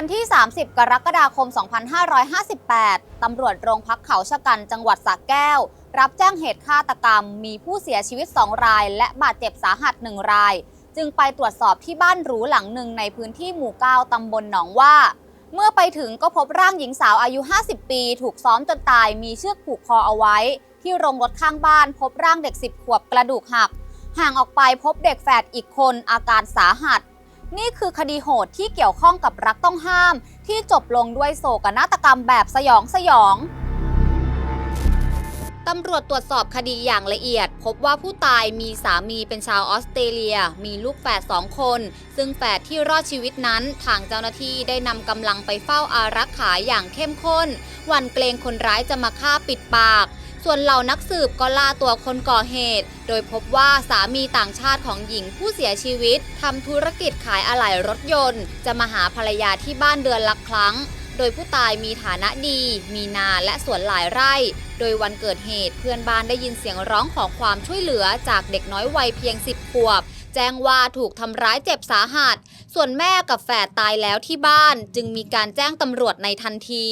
วันที่ 30 กรกฎาคม 2558 ตำรวจโรงพักเขาชะกันจังหวัดสระแก้ว รับแจ้งเหตุฆาตกรรม มีผู้เสียชีวิต 2 ราย และบาดเจ็บสาหัส 1 ราย จึงไปตรวจสอบที่บ้านหรูหลังหนึ่งในพื้นที่หมู่ 9 ตำบลหนองว่า เมื่อไปถึงก็พบร่างหญิงสาวอายุ 50 ปี ถูกซ้อมจนตาย มีเชือกผูกคอเอาไว้ ที่โรงรถข้างบ้านพบร่างเด็ก 10 ขวบกระดูกหัก ห่างออกไปพบเด็กแฝดอีกคนอาการสาหัส นี่คือคดีโหดที่เกี่ยวข้องกับรักต้องห้าม ที่จบลงด้วยโศกนาฏกรรมแบบสยองสยองตำรวจตรวจสอบคดีอย่างละเอียด พบว่าผู้ตายมีสามีเป็นชาวออสเตรเลีย มีลูกแฝดสองคน ซึ่งแฝดที่รอดชีวิตนั้น ทางเจ้าหน้าที่ได้นำกำลังไปเฝ้าอารักขาอย่างเข้มข้นหวันเกรงคนร้ายจะมาฆ่าปิดปาก ส่วนเหล่านักสืบก็ล่าตัวคนก่อเหตุ โดยพบว่าสามีต่างชาติของหญิงผู้เสียชีวิตทำธุรกิจขายอะไหล่รถยนต์ จะมาหาภรรยาที่บ้านเดือนละครั้ง โดยผู้ตายมีฐานะดี มีนาและสวนหลายไร่ โดยวันเกิดเหตุเพื่อนบ้านได้ยินเสียงร้องขอความช่วยเหลือจากเด็กน้อยวัยเพียง 10 ขวบ แจ้งว่าถูกทำร้ายเจ็บสาหัส ส่วนแม่กับแฝดตายแล้วที่บ้าน จึงมีการแจ้งตำรวจในทันที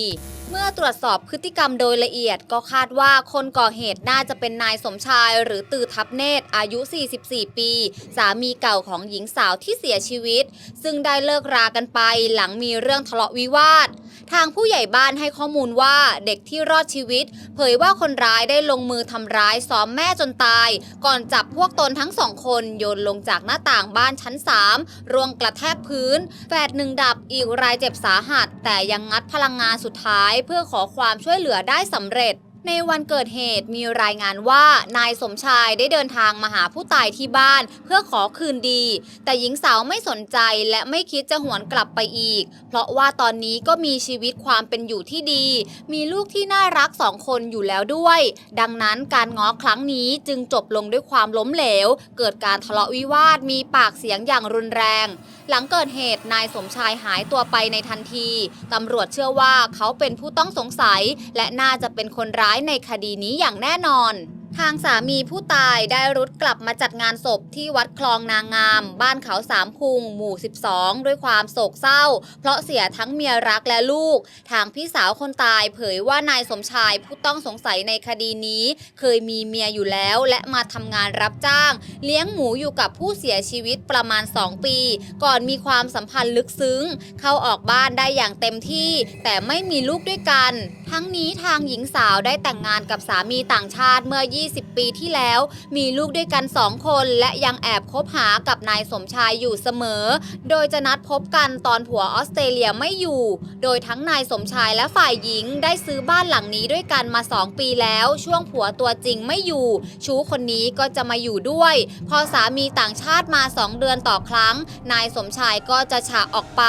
เมื่อตรวจสอบพฤติกรรมโดยละเอียดก็คาดว่าคนก่อเหตุน่าจะเป็นนายสมชายหรือตือทับเนตรอายุ 44 ปี สามีเก่าของหญิงสาวที่เสียชีวิต ซึ่งได้เลิกรากันไปหลังมีเรื่องทะเลาะวิวาท ทางผู้ใหญ่บ้านให้ข้อมูลว่าเด็กที่รอดชีวิต เผยว่าคนร้ายได้ลงมือทำร้ายซ้อมแม่จนตาย ก่อนจับพวกตนทั้งสองคนโยนลงจากหน้าต่างบ้านชั้น 3รวงกระแทกพื้นแฝดหนึ่งดับอีกรายเจ็บสาหัส แต่ยังงัดพลังงานสุดท้ายเพื่อขอความช่วยเหลือได้สำเร็จ ในวันเกิดเหตุมีรายงานว่านายสมชายได้เดินทางมาหาผู้ตายที่บ้าน เพื่อขอคืนดี แต่หญิงสาวไม่สนใจและไม่คิดจะหวนกลับไปอีก เพราะว่าตอนนี้ก็มีชีวิตความเป็นอยู่ที่ดี มีลูกที่น่ารักสองคนอยู่แล้วด้วย ดังนั้นการง้อครั้งนี้จึงจบลงด้วยความล้มเหลว เกิดการทะเลาะวิวาทมีปากเสียงอย่างรุนแรง หลังเกิดเหตุนายสมชายหายตัวไปในทันทีตำรวจเชื่อว่าเขาเป็นผู้ต้องสงสัย และน่าจะเป็นคนร้ายายในคดีนี้อย่างแน่นอน ทางสามีผู้ตายได้รุดกลับมาจัดงานศพที่วัดคลองนางงาม บ้านเขาสามพุง หมู่ 12 ด้วยความโศกเศร้า เพราะเสียทั้งเมียรักและลูก ทางพี่สาวคนตายเผยว่านายสมชายผู้ต้องสงสัยในคดีนี้ เคยมีเมียอยู่แล้วและมาทำงานรับจ้าง เลี้ยงหมูอยู่กับผู้เสียชีวิตประมาณ 2 ปี ก่อนมีความสัมพันธ์ลึกซึ้ง เข้าออกบ้านได้อย่างเต็มที่ แต่ไม่มีลูกด้วยกันทั้งนี้ทางหญิงสาวได้แต่งงานกับสามีต่างชาติเมื่อ 20 ปีที่แล้ว มีลูกด้วยกัน2คน และยังแอบคบหากับนายสมชายอยู่เสมอ โดยจะนัดพบกันตอนผัวออสเตรเลียไม่อยู่ โดยทั้งนายสมชายและฝ่ายหญิงได้ซื้อบ้านหลังนี้ด้วยกันมา 2 ปีแล้ว ช่วงผัวตัวจริงไม่อยู่ ชู้คนนี้ก็จะมาอยู่ด้วย พอสามีต่างชาติมา 2 เดือนต่อครั้ง นายสมชายก็จะฉากออกไป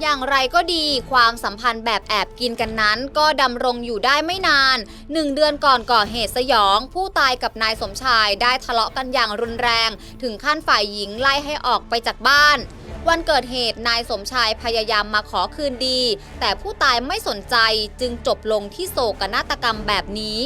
อย่างไรก็ดีความสัมพันธ์แบบแอบกินกันนั้น ก็ดำรงอยู่ได้ไม่นานหนึ่งเดือนก่อนก่อเหตุสยอง ผู้ตายกับนายสมชายได้ทะเลาะกันอย่างรุนแรง ถึงขั้นฝ่ายหญิงไล่ให้ออกไปจากบ้าน วันเกิดเหตุนายสมชายพยายามมาขอคืนดี แต่ผู้ตายไม่สนใจจึงจบลงที่โศกนาฏกรรมแบบนี้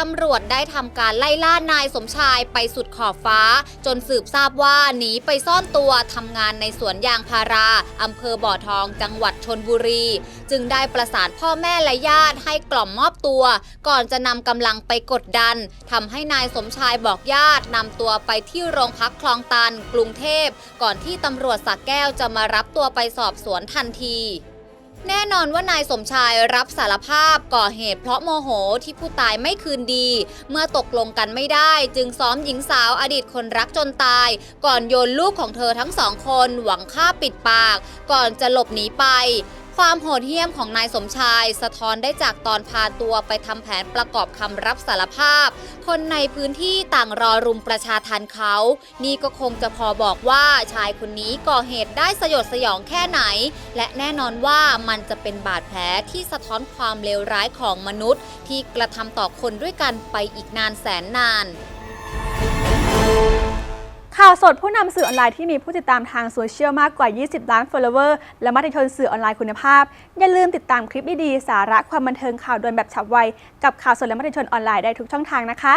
ตำรวจได้ทำการไล่ล่านายสมชายไปสุดขอบฟ้า จนสืบทราบว่าหนีไปซ่อนตัวทำงานในสวนยางพาราอำเภอบ่อทองจังหวัดชนบุรี จึงได้ประสานพ่อแม่และญาติให้กล่อมมอบตัว ก่อนจะนำกำลังไปกดดันทำให้นายสมชายบอกญาตินำตัวไปที่โรงพักคลองตัน กรุงเทพ ก่อนที่ตำรวจสักแก้วจะมารับตัวไปสอบสวนทันที แน่นอนว่านายสมชายรับสารภาพก่อเหตุเพราะโมโหที่ผู้ตายไม่คืนดี เมื่อตกลงกันไม่ได้ จึงซ้อมหญิงสาวอดีตคนรักจนตาย ก่อนโยนลูกของเธอทั้งสองคนหวังฆ่าปิดปาก ก่อนจะหลบหนีไป ความโหดเหี้ยมของนายสมชาย สะท้อนได้จากตอนพาตัวไปทำแผนประกอบคำรับสารภาพ คนในพื้นที่ต่างรอรุมประชาทันเขา นี่ก็คงจะพอบอกว่าชายคนนี้ก่อเหตุได้สยดสยองแค่ไหน และแน่นอนว่ามันจะเป็นบาดแผลที่สะท้อนความเลวร้ายของมนุษย์ ที่กระทำต่อคนด้วยกันไปอีกนานแสนนาน ข่าวสดผู้นำสื่อออนไลน์ที่มีผู้ติดตามทางโซเชียลมากกว่า 20 ล้าน follower และมาตรชนสื่อออนไลน์คุณภาพ อย่าลืมติดตามคลิปดีๆ สาระความบันเทิงข่าวด่วนแบบฉับไว กับข่าวสดและมาตรชนออนไลน์ได้ทุกช่องทางนะคะ